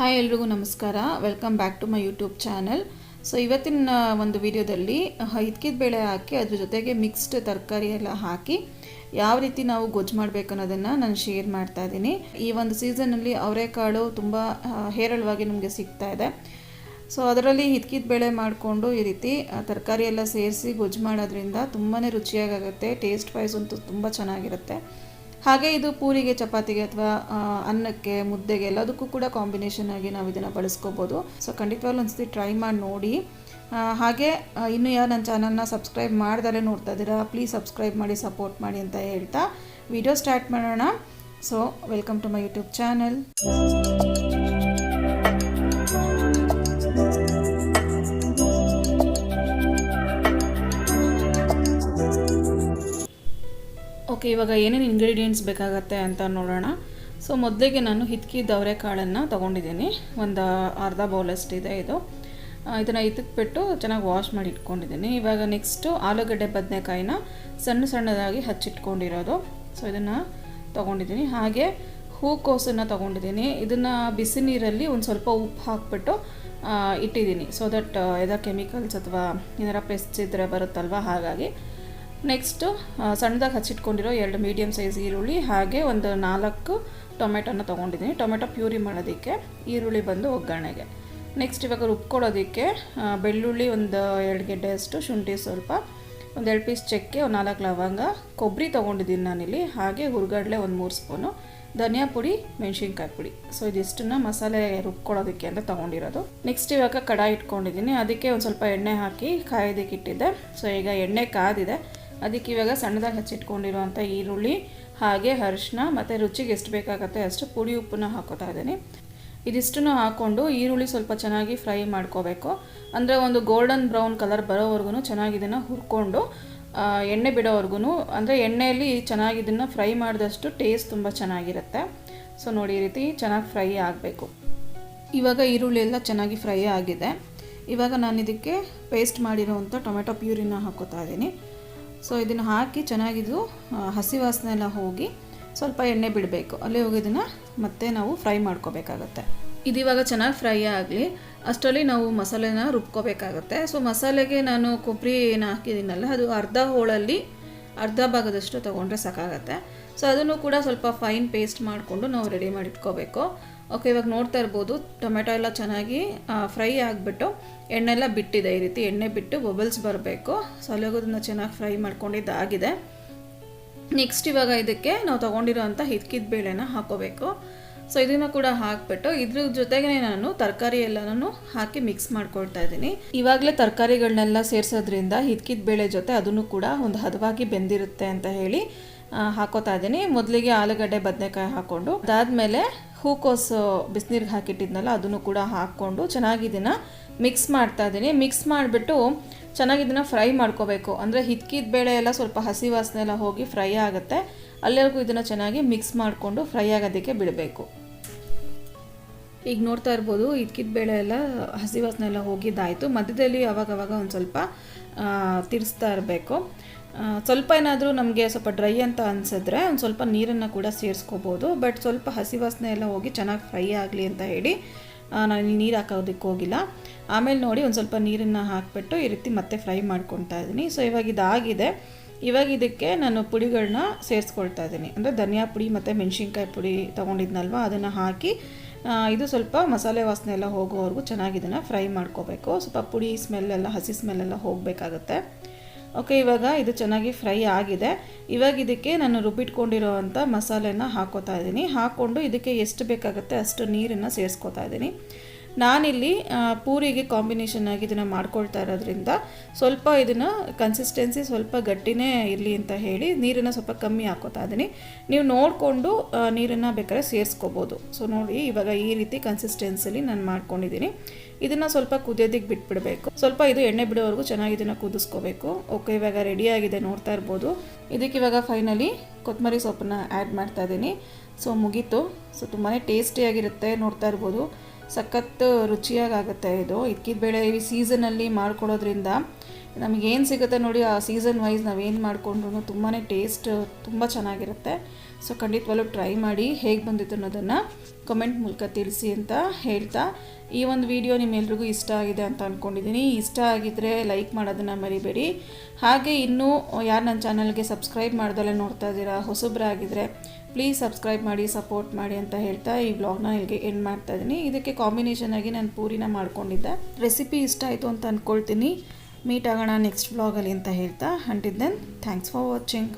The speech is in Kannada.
ಹಾಯ್ ಎಲ್ರಿಗೂ ನಮಸ್ಕಾರ. Welcome back to my YouTube channel so ಇವತ್ತಿನ ಒಂದು ವಿಡಿಯೋದಲ್ಲಿ ಹಿದ್ಕಿದ ಬೇಳೆ ಹಾಕಿ, ಅದ್ರ ಜೊತೆಗೆ ಮಿಕ್ಸ್ಡ್ ತರಕಾರಿ ಎಲ್ಲ ಹಾಕಿ, ಯಾವ ರೀತಿ ನಾವು ಗೊಜ್ಜು ಮಾಡಬೇಕು ಅನ್ನೋದನ್ನು ನಾನು ಶೇರ್ ಮಾಡ್ತಾ ಇದ್ದೀನಿ. ಈ ಒಂದು ಸೀಸನಲ್ಲಿ ಅವರೆಕಾಳು ತುಂಬ ಹೇರಳವಾಗಿ ನಮಗೆ ಸಿಗ್ತಾ ಇದೆ. ಸೊ ಅದರಲ್ಲಿ ಹಿದ್ಕಿದ ಬೇಳೆ ಮಾಡಿಕೊಂಡು ಈ ರೀತಿ ತರಕಾರಿ ಎಲ್ಲ ಸೇರಿಸಿ ಗೊಜ್ಜು ಮಾಡೋದ್ರಿಂದ ತುಂಬಾ ರುಚಿಯಾಗುತ್ತೆ ಟೇಸ್ಟ್ ವೈಸ್ ಅಂತೂ ತುಂಬ ಚೆನ್ನಾಗಿರುತ್ತೆ. ಹಾಗೆ ಇದು ಪೂರಿಗೆ, ಚಪಾತಿಗೆ ಅಥವಾ ಅನ್ನಕ್ಕೆ, ಮುದ್ದೆಗೆ ಎಲ್ಲದಕ್ಕೂ ಕೂಡ ಕಾಂಬಿನೇಷನ್ ಆಗಿ ನಾವು ಇದನ್ನು ಬಳಸ್ಕೋಬೋದು. ಸೊ ಖಂಡಿತವಾಗ್ಲೂ ಒಂದ್ಸತಿ ಟ್ರೈ ಮಾಡಿ ನೋಡಿ. ಹಾಗೆ ಇನ್ನು ಯಾರು ನನ್ನ ಚಾನಲ್ನ ಸಬ್ಸ್ಕ್ರೈಬ್ ಮಾಡ್ದಲೇ ನೋಡ್ತಾ ಇದ್ದೀರಾ ಪ್ಲೀಸ್ ಸಬ್ಸ್ಕ್ರೈಬ್ ಮಾಡಿ ಸಪೋರ್ಟ್ ಮಾಡಿ ಅಂತ ಹೇಳ್ತಾ ವಿಡಿಯೋ ಸ್ಟಾರ್ಟ್ ಮಾಡೋಣ. So welcome to my YouTube channel okay, ಇವಾಗ ಏನೇನು ಇಂಗ್ರೀಡಿಯೆಂಟ್ಸ್ ಬೇಕಾಗತ್ತೆ ಅಂತ ನೋಡೋಣ. ಸೊ ಮೊದಲಿಗೆ ನಾನು ಹಿತ್ಕಿ ಅವರೆಕಾಳನ್ನು ತೊಗೊಂಡಿದ್ದೀನಿ. ಒಂದು ಅರ್ಧ ಬೌಲಷ್ಟಿದೆ ಇದು ಇದನ್ನು ಇತ್ಕ್ಬಿಟ್ಟು ಚೆನ್ನಾಗಿ ವಾಶ್ ಮಾಡಿ ಇಟ್ಕೊಂಡಿದ್ದೀನಿ. ಇವಾಗ ನೆಕ್ಸ್ಟು ಆಲೂಗಡ್ಡೆ ಬದನೆಕಾಯಿನ ಸಣ್ಣ ಸಣ್ಣದಾಗಿ ಹಚ್ಚಿಟ್ಕೊಂಡಿರೋದು. ಸೊ ಇದನ್ನು ತೊಗೊಂಡಿದ್ದೀನಿ. ಹಾಗೆ ಹೂಕೋಸನ್ನು ತೊಗೊಂಡಿದ್ದೀನಿ. ಇದನ್ನು ಬಿಸಿ ನೀರಲ್ಲಿ ಒಂದು ಸ್ವಲ್ಪ ಉಪ್ಪು ಹಾಕ್ಬಿಟ್ಟು ಇಟ್ಟಿದ್ದೀನಿ. ಸೊ ದಟ್ ಎದ ಕೆಮಿಕಲ್ಸ್ ಅಥವಾ ಏನಾರ ಪೆಸ್ಟ್ಸ್ ಇದ್ದರೆ ಬರುತ್ತಲ್ವ? ಹಾಗಾಗಿ ನೆಕ್ಸ್ಟು ಸಣ್ಣದಾಗಿ ಹಚ್ಚಿಟ್ಕೊಂಡಿರೋ ಎರಡು ಮೀಡಿಯಮ್ ಸೈಜ್ ಈರುಳ್ಳಿ, ಹಾಗೆ ಒಂದು ನಾಲ್ಕು ಟೊಮೆಟೊನ ತೊಗೊಂಡಿದ್ದೀನಿ. ಟೊಮೆಟೊ ಪ್ಯೂರಿ ಮಾಡೋದಕ್ಕೆ ಈರುಳ್ಳಿ ಬಂದು ಒಗ್ಗರಣೆಗೆ. ನೆಕ್ಸ್ಟ್ ಇವಾಗ ರುಬ್ಕೊಳ್ಳೋದಕ್ಕೆ ಬೆಳ್ಳುಳ್ಳಿ ಒಂದು ಎರಡು ಗೆಡ್ಡೆಯಷ್ಟು, ಶುಂಠಿ ಸ್ವಲ್ಪ, ಒಂದು ಎರಡು ಪೀಸ್ ಚಕ್ಕೆ, ಒಂದು ನಾಲ್ಕು ಲವಂಗ ಕೊಬ್ಬರಿ ತೊಗೊಂಡಿದ್ದೀನಿ ನಾನಿಲ್ಲಿ, ಹಾಗೆ ಹುರ್ಗಡ್ಲೆ ಒಂದು ಮೂರು ಸ್ಪೂನು ಧನಿಯಾ ಪುಡಿ, ಮೆಣಸಿನ್ಕಾಯಿ ಪುಡಿ. ಸೊ ಇದಿಷ್ಟನ್ನು ಮಸಾಲೆ ರುಬ್ಕೊಳ್ಳೋದಕ್ಕೆ ಅಂತ ತೊಗೊಂಡಿರೋದು. ನೆಕ್ಸ್ಟ್ ಇವಾಗ ಕಡಾಯಿ ಇಟ್ಕೊಂಡಿದ್ದೀನಿ. ಅದಕ್ಕೆ ಒಂದು ಸ್ವಲ್ಪ ಎಣ್ಣೆ ಹಾಕಿ ಕಾಯೋದಕ್ಕೆ ಇಟ್ಟಿದ್ದೆ ಸೊ ಈಗ ಎಣ್ಣೆ ಕಾದಿದೆ. ಅದಕ್ಕೆ ಇವಾಗ ಸಣ್ಣದಾಗಿ ಹಚ್ಚಿಟ್ಕೊಂಡಿರುವಂಥ ಈರುಳ್ಳಿ, ಹಾಗೆ ಅರಿಶಿನ ಮತ್ತು ರುಚಿಗೆ ಎಷ್ಟು ಬೇಕಾಗತ್ತೆ ಅಷ್ಟು ಪುಡಿ ಉಪ್ಪನ್ನ ಹಾಕೋತಾ ಇದ್ದೀನಿ. ಇದಿಷ್ಟನ್ನು ಹಾಕ್ಕೊಂಡು ಈರುಳ್ಳಿ ಸ್ವಲ್ಪ ಚೆನ್ನಾಗಿ ಫ್ರೈ ಮಾಡ್ಕೋಬೇಕು. ಅಂದರೆ ಒಂದು ಗೋಲ್ಡನ್ ಬ್ರೌನ್ ಕಲರ್ ಬರೋವರೆಗೂ ಚೆನ್ನಾಗಿ ಇದನ್ನು ಹುರ್ಕೊಂಡು ಎಣ್ಣೆ ಬಿಡೋವರೆಗೂ, ಅಂದರೆ ಎಣ್ಣೆಯಲ್ಲಿ ಚೆನ್ನಾಗಿ ಇದನ್ನು ಫ್ರೈ ಮಾಡಿದಷ್ಟು ಟೇಸ್ಟ್ ತುಂಬ ಚೆನ್ನಾಗಿರುತ್ತೆ. ಸೊ ನೋಡಿ ಈ ರೀತಿ ಚೆನ್ನಾಗಿ ಫ್ರೈ ಆಗಬೇಕು. ಇವಾಗ ಈರುಳ್ಳಿ ಎಲ್ಲ ಚೆನ್ನಾಗಿ ಫ್ರೈ ಆಗಿದೆ. ಇವಾಗ ನಾನು ಇದಕ್ಕೆ ಪೇಸ್ಟ್ ಮಾಡಿರೋವಂಥ ಟೊಮೆಟೊ ಪ್ಯೂರಿನ ಹಾಕೋತಾ ಇದ್ದೀನಿ. ಸೊ ಇದನ್ನು ಹಾಕಿ ಚೆನ್ನಾಗಿದು ಹಸಿ ವಾಸನೆ ಎಲ್ಲ ಹೋಗಿ ಸ್ವಲ್ಪ ಎಣ್ಣೆ ಬಿಡಬೇಕು. ಅಲ್ಲಿ ಹೋಗಿ ಇದನ್ನು ಮತ್ತೆ ನಾವು ಫ್ರೈ ಮಾಡ್ಕೋಬೇಕಾಗತ್ತೆ. ಇದಿವಾಗ ಚೆನ್ನಾಗಿ ಫ್ರೈ ಆಗಲಿ, ಅಷ್ಟರಲ್ಲಿ ನಾವು ಮಸಾಲೆನ ರುಬ್ಕೋಬೇಕಾಗತ್ತೆ. ಸೊ ಮಸಾಲೆಗೆ ನಾನು ಕೊಬ್ಬರಿ ಏನು ಹಾಕಿದ್ದೀನಲ್ಲ, ಅದು ಅರ್ಧ ಹೋಳಲ್ಲಿ ಅರ್ಧ ಭಾಗದಷ್ಟು ತೊಗೊಂಡ್ರೆ ಸಾಕಾಗತ್ತೆ. ಸೊ ಅದನ್ನು ಕೂಡ ಸ್ವಲ್ಪ ಫೈನ್ ಪೇಸ್ಟ್ ಮಾಡಿಕೊಂಡು ನಾವು ರೆಡಿ ಮಾಡಿ ಇಟ್ಕೋಬೇಕು ಓಕೆ ಇವಾಗ ನೋಡ್ತಾ ಇರ್ಬೋದು, ಟೊಮೆಟೊ ಎಲ್ಲ ಚೆನ್ನಾಗಿ ಫ್ರೈ ಆಗಿಬಿಟ್ಟು ಎಣ್ಣೆಲ್ಲ ಬಿಟ್ಟಿದೆ ಈ ರೀತಿ. ಎಣ್ಣೆ ಬಿಟ್ಟು ಬಬಲ್ಸ್ ಬರಬೇಕು. ಸೊ ಚೆನ್ನಾಗಿ ಫ್ರೈ ಮಾಡ್ಕೊಂಡಿದ್ದಾಗಿದೆ ನೆಕ್ಸ್ಟ್ ಇವಾಗ ಇದಕ್ಕೆ ನಾವು ತೊಗೊಂಡಿರೋ ಅಂಥ ಹಿದ್ಕಿದ ಬೇಳೆನ ಹಾಕೋಬೇಕು. ಸೊ ಇದನ್ನು ಕೂಡ ಹಾಕ್ಬಿಟ್ಟು ಇದ್ರ ಜೊತೆಗೆ ನಾನು ತರಕಾರಿ ಎಲ್ಲನೂ ಹಾಕಿ ಮಿಕ್ಸ್ ಮಾಡ್ಕೊಳ್ತಾ ಇದ್ದೀನಿ. ಇವಾಗಲೇ ತರಕಾರಿಗಳನ್ನೆಲ್ಲ ಸೇರಿಸೋದ್ರಿಂದ ಹಿದ್ಕಿದ ಬೇಳೆ ಜೊತೆ ಅದನ್ನು ಕೂಡ ಒಂದು ಹದವಾಗಿ ಬೆಂದಿರುತ್ತೆ ಅಂತ ಹೇಳಿ ಹಾಕೋತಾ ಇದ್ದೀನಿ. ಮೊದಲಿಗೆ ಆಲೂಗಡ್ಡೆ, ಬದನೆಕಾಯಿ ಹಾಕ್ಕೊಂಡು ಅದಾದಮೇಲೆ ಹೂಕೋಸು ಬಿಸಿನೀರಿಗೆ ಹಾಕಿಟ್ಟಿದ್ನಲ್ಲ, ಅದನ್ನು ಕೂಡ ಹಾಕ್ಕೊಂಡು ಚೆನ್ನಾಗಿ ಮಿಕ್ಸ್ ಮಾಡ್ತಾ ಇದ್ದೀನಿ. ಮಿಕ್ಸ್ ಮಾಡಿಬಿಟ್ಟು ಚೆನ್ನಾಗಿ ಇದನ್ನು ಫ್ರೈ ಮಾಡ್ಕೋಬೇಕು. ಅಂದರೆ ಹಿತ್ಕಿದ ಬೇಳೆ ಎಲ್ಲ ಸ್ವಲ್ಪ ಹಸಿ ವಾಸನೆ ಎಲ್ಲ ಹೋಗಿ ಫ್ರೈ ಆಗುತ್ತೆ. ಅಲ್ಲಿವರೆಗೂ ಇದನ್ನು ಚೆನ್ನಾಗಿ ಮಿಕ್ಸ್ ಮಾಡಿಕೊಂಡು ಫ್ರೈ ಆಗೋದಕ್ಕೆ ಬಿಡಬೇಕು. ಈಗ ನೋಡ್ತಾ ಇರ್ಬೋದು ಇದ್ಕಿದ ಬೇಳೆ ಎಲ್ಲ ಹಸಿ ವಾಸನೆ ಎಲ್ಲ ಹೋಗಿದ್ದಾಯಿತು. ಮಧ್ಯದಲ್ಲಿ ಅವಾಗವಾಗ ಒಂದು ಸ್ವಲ್ಪ ತಿರ್ಸ್ತಾ ಇರಬೇಕು. ಸ್ವಲ್ಪ ಏನಾದರೂ ನಮಗೆ ಸ್ವಲ್ಪ ಡ್ರೈ ಅಂತ ಅನಿಸಿದ್ರೆ ಒಂದು ಸ್ವಲ್ಪ ನೀರನ್ನು ಕೂಡ ಸೇರಿಸ್ಕೋಬೋದು. ಬಟ್ ಸ್ವಲ್ಪ ಹಸಿ ವಾಸನೆ ಎಲ್ಲ ಹೋಗಿ ಚೆನ್ನಾಗಿ ಫ್ರೈ ಆಗಲಿ ಅಂತ ಹೇಳಿ ನಾನು ನೀರು ಹಾಕೋದಕ್ಕೆ ಹೋಗಿಲ್ಲ. ಆಮೇಲೆ ನೋಡಿ ಒಂದು ಸ್ವಲ್ಪ ನೀರನ್ನು ಹಾಕಿಬಿಟ್ಟು ಈ ರೀತಿ ಮತ್ತೆ ಫ್ರೈ ಮಾಡ್ಕೊತಾ ಇದ್ದೀನಿ. ಸೊ ಇವಾಗ ಇದಾಗಿದೆ. ಇವಾಗ ಇದಕ್ಕೆ ನಾನು ಪುಡಿಗಳನ್ನ ಸೇರಿಸ್ಕೊಳ್ತಾ ಇದ್ದೀನಿ. ಅಂದರೆ ಧನಿಯಾ ಪುಡಿ ಮತ್ತು ಮೆಣಸಿನ್ಕಾಯಿ ಪುಡಿ ತೊಗೊಂಡಿದ್ನಲ್ವ, ಅದನ್ನು ಹಾಕಿ ಇದು ಸ್ವಲ್ಪ ಮಸಾಲೆ ವಾಸನೆ ಎಲ್ಲ ಹೋಗೋವರೆಗೂ ಚೆನ್ನಾಗಿ ಇದನ್ನು ಫ್ರೈ ಮಾಡ್ಕೋಬೇಕು. ಸ್ವಲ್ಪ ಪುಡಿ ಸ್ಮೆಲ್ ಎಲ್ಲ, ಹಸಿ ಸ್ಮೆಲ್ ಎಲ್ಲ ಹೋಗಬೇಕಾಗತ್ತೆ. ಓಕೆ ಇವಾಗ ಇದು ಚೆನ್ನಾಗಿ ಫ್ರೈ ಆಗಿದೆ. ಇವಾಗ ಇದಕ್ಕೆ ನಾನು ರುಬ್ಬಿಟ್ಕೊಂಡಿರೋ ಅಂಥ ಮಸಾಲೆನ ಹಾಕೋತಾ ಇದ್ದೀನಿ. ಹಾಕ್ಕೊಂಡು ಇದಕ್ಕೆ ಎಷ್ಟು ಬೇಕಾಗುತ್ತೆ ಅಷ್ಟು ನೀರನ್ನು ಸೇರಿಸ್ಕೋತಾ ಇದ್ದೀನಿ. ನಾನಿಲ್ಲಿ ಪೂರಿಗೆ ಕಾಂಬಿನೇಷನ್ ಆಗಿ ಇದನ್ನು ಮಾಡ್ಕೊಳ್ತಾ ಇರೋದ್ರಿಂದ ಸ್ವಲ್ಪ ಇದನ್ನು ಕನ್ಸಿಸ್ಟೆನ್ಸಿ ಸ್ವಲ್ಪ ಗಟ್ಟಿನೇ ಇರಲಿ ಅಂತ ಹೇಳಿ ನೀರನ್ನು ಸ್ವಲ್ಪ ಕಮ್ಮಿ ಹಾಕೋತಾ ಇದ್ದೀನಿ ನೀವು ನೋಡಿಕೊಂಡು ನೀರನ್ನು ಬೇಕಾದ್ರೆ ಸೇರಿಸ್ಕೋಬೋದು. ಸೊ ನೋಡಿ, ಇವಾಗ ಈ ರೀತಿ ಕನ್ಸಿಸ್ಟೆನ್ಸಿಲಿ ನಾನು ಮಾಡ್ಕೊಂಡಿದ್ದೀನಿ ಇದನ್ನು ಸ್ವಲ್ಪ ಕುದಿಯೋದಕ್ಕೆ ಬಿಟ್ಬಿಡಬೇಕು. ಸ್ವಲ್ಪ ಇದು ಎಣ್ಣೆ ಬಿಡೋವರೆಗೂ ಚೆನ್ನಾಗಿ ಇದನ್ನು ಕುದಿಸ್ಕೋಬೇಕು. ಓಕೆ ಇವಾಗ ರೆಡಿಯಾಗಿದೆ ನೋಡ್ತಾ ಇರ್ಬೋದು. ಇದಕ್ಕೆ ಇವಾಗ ಫೈನಲಿ ಕೊತ್ತಂಬರಿ ಸೊಪ್ಪನ್ನ ಆ್ಯಡ್ ಮಾಡ್ತಾ ಇದ್ದೀನಿ ಸೊ ಮುಗೀತು. ಸೊ ತುಂಬಾ ಟೇಸ್ಟಿಯಾಗಿರುತ್ತೆ ನೋಡ್ತಾ ಇರ್ಬೋದು. ಸಖತ್ ರುಚಿಯಾಗುತ್ತೆ ಇದು. ಇಕ್ಕಿದ ಬೇಳೆ ಈ ಸೀಸನಲ್ಲಿ ಮಾಡ್ಕೊಳ್ಳೋದ್ರಿಂದ ನಮಗೇನು ಸಿಗುತ್ತೆ ನೋಡಿ, ಆ ಸೀಸನ್ ವೈಸ್ ನಾವೇನು ಮಾಡಿಕೊಂಡ್ರು ತುಂಬಾ ಟೇಸ್ಟ್ ತುಂಬ ಚೆನ್ನಾಗಿರುತ್ತೆ. ಸೊ ಖಂಡಿತವಾಗ್ಲೂ ಟ್ರೈ ಮಾಡಿ ಹೇಗೆ ಬಂದಿತ್ತು ಅನ್ನೋದನ್ನು ಕಮೆಂಟ್ ಮೂಲಕ ತಿಳಿಸಿ ಅಂತ ಹೇಳ್ತಾ, ಈ ಒಂದು ವಿಡಿಯೋ ನಿಮ್ಮೆಲ್ರಿಗೂ ಇಷ್ಟ ಆಗಿದೆ ಅಂತ ಅಂದ್ಕೊಂಡಿದ್ದೀನಿ ಇಷ್ಟ ಆಗಿದ್ದರೆ ಲೈಕ್ ಮಾಡೋದನ್ನು ಮರಿಬೇಡಿ. ಹಾಗೆ ಇನ್ನೂ ಯಾರು ನನ್ನ ಚಾನಲ್ಗೆ ಸಬ್ಸ್ಕ್ರೈಬ್ ಮಾಡ್ದಲ್ಲೇ ನೋಡ್ತಾ ಇದ್ದೀರಾ ಹೊಸಬ್ರಾಗಿದ್ದರೆ ಪ್ಲೀಸ್ ಸಬ್ಸ್ಕ್ರೈಬ್ ಮಾಡಿ ಸಪೋರ್ಟ್ ಮಾಡಿ ಅಂತ ಹೇಳ್ತಾ ಈ ಬ್ಲಾಗ್ನ ಇಲ್ಲಿಗೆ ಎಂಡ್ ಮಾಡ್ತಾ ಇದ್ದೀನಿ. ಇದಕ್ಕೆ ಕಾಂಬಿನೇಷನ್ ಆಗಿ ನಾನು ಪೂರಿನ ಮಾಡ್ಕೊಂಡಿದ್ದೆ. ರೆಸಿಪಿ ಇಷ್ಟ ಆಯಿತು ಅಂತ ಅಂದ್ಕೊಳ್ತೀನಿ ಮೀಟ್ ಆಗೋಣ ನೆಕ್ಸ್ಟ್ ಬ್ಲಾಗಲ್ಲಿ ಅಂತ ಹೇಳ್ತಾ ಅಂಟಿದ್ದೇನೆ ಥ್ಯಾಂಕ್ಸ್ ಫಾರ್ ವಾಚಿಂಗ್